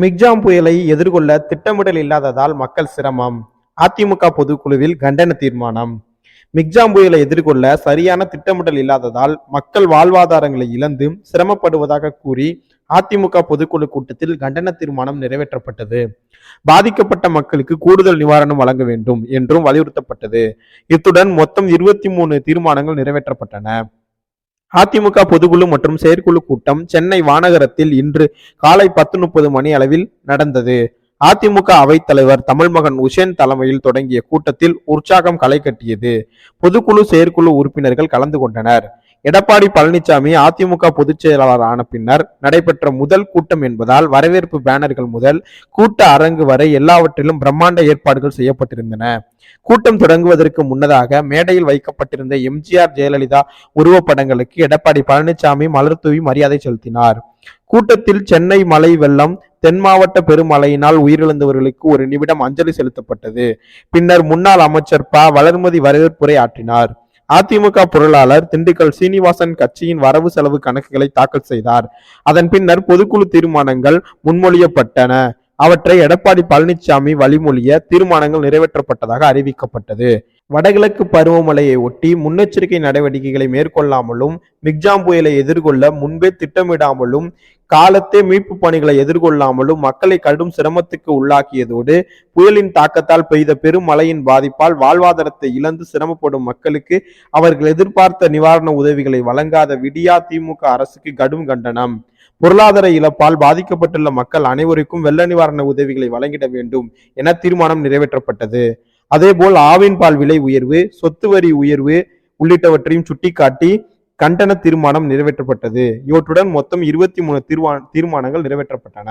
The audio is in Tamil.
மிக்ஜாம் புயலை எதிர்கொள்ள திட்டமிடல் இல்லாததால் மக்கள் சிரமம். அதிமுக பொதுக்குழுவில் கண்டன தீர்மானம். மிக்ஜாம் புயலை எதிர்கொள்ள சரியான திட்டமிடல் இல்லாததால் மக்கள் வாழ்வாதாரங்களை இழந்து சிரமப்படுவதாக கூறி அதிமுக பொதுக்குழு கூட்டத்தில் கண்டன தீர்மானம் நிறைவேற்றப்பட்டது. பாதிக்கப்பட்ட மக்களுக்கு கூடுதல் நிவாரணம் வழங்க வேண்டும் என்றும் வலியுறுத்தப்பட்டது. இத்துடன் மொத்தம் இருபத்தி மூணு தீர்மானங்கள் நிறைவேற்றப்பட்டன. அதிமுக பொதுக்குழு மற்றும் செயற்குழு கூட்டம் சென்னை வானகரத்தில் இன்று காலை பத்து முப்பது மணி அளவில் நடந்தது. அதிமுக அவைத்தலைவர் தமிழ்மகன் உசேன் தலைமையில் தொடங்கிய கூட்டத்தில் உற்சாகம் களை கட்டியது பொதுக்குழு செயற்குழு உறுப்பினர்கள் கலந்து கொண்டனர். எடப்பாடி பழனிசாமி அதிமுக பொதுச் செயலாளர் ஆன பின்னர் நடைபெற்ற முதல் கூட்டம் என்பதால் வரவேற்பு பேனர்கள் முதல் கூட்ட அரங்கு வரை எல்லாவற்றிலும் பிரம்மாண்ட ஏற்பாடுகள் செய்யப்பட்டிருந்தன. கூட்டம் தொடங்குவதற்கு முன்னதாக மேடையில் வைக்கப்பட்டிருந்த எம்ஜிஆர் ஜெயலலிதா உருவப்படங்களுக்கு எடப்பாடி பழனிசாமி மலர் தூவி மரியாதை செலுத்தினார். கூட்டத்தில் சென்னை மலை வெள்ளம் தென் மாவட்ட பெருமழையினால் உயிரிழந்தவர்களுக்கு ஒரு நிமிடம் அஞ்சலி செலுத்தப்பட்டது. பின்னர் முன்னாள் அமைச்சர் ப. வளர்மதி வரவேற்புரை ஆற்றினார். அதிமுக பொருளாளர் திண்டுக்கல் சீனிவாசன் கட்சியின் வரவு செலவு கணக்குகளை தாக்கல் செய்தார். அதன் பின்னர் பொதுக்குழு தீர்மானங்கள் முன்மொழியப்பட்டன. அவற்றை எடப்பாடி பழனிசாமி வழிமொழிய தீர்மானங்கள் நிறைவேற்றப்பட்டதாக அறிவிக்கப்பட்டது. வடகிழக்கு பருவமழையை ஒட்டி முன்னெச்சரிக்கை நடவடிக்கைகளை மேற்கொள்ளாமலும் மிக்ஜாம் புயலை எதிர்கொள்ள முன்பே திட்டமிடாமலும் காலத்தே மீட்பு பணிகளை எதிர்கொள்ளாமலும் மக்களை கடும் சிரமத்துக்கு உள்ளாக்கியதோடு புயலின் தாக்கத்தால் பெய்த பெருமழையின் பாதிப்பால் வாழ்வாதாரத்தை இழந்து சிரமப்படும் மக்களுக்கு அவர்கள் எதிர்பார்த்த நிவாரண உதவிகளை வழங்காத விடியா திமுக அரசுக்கு கடும் கண்டனம். பொருளாதார இழப்பால் பாதிக்கப்பட்டுள்ள மக்கள் அனைவருக்கும் வெள்ள நிவாரண உதவிகளை வழங்கிட வேண்டும் என தீர்மானம் நிறைவேற்றப்பட்டது. அதேபோல் ஆவின் பால் விலை உயர்வு சொத்து வரி உயர்வு உள்ளிட்டவற்றையும் சுட்டிக்காட்டி கண்டன தீர்மானம் நிறைவேற்றப்பட்டது. இவற்றுடன் மொத்தம் இருபத்தி மூணு தீர்மானங்கள் நிறைவேற்றப்பட்டன.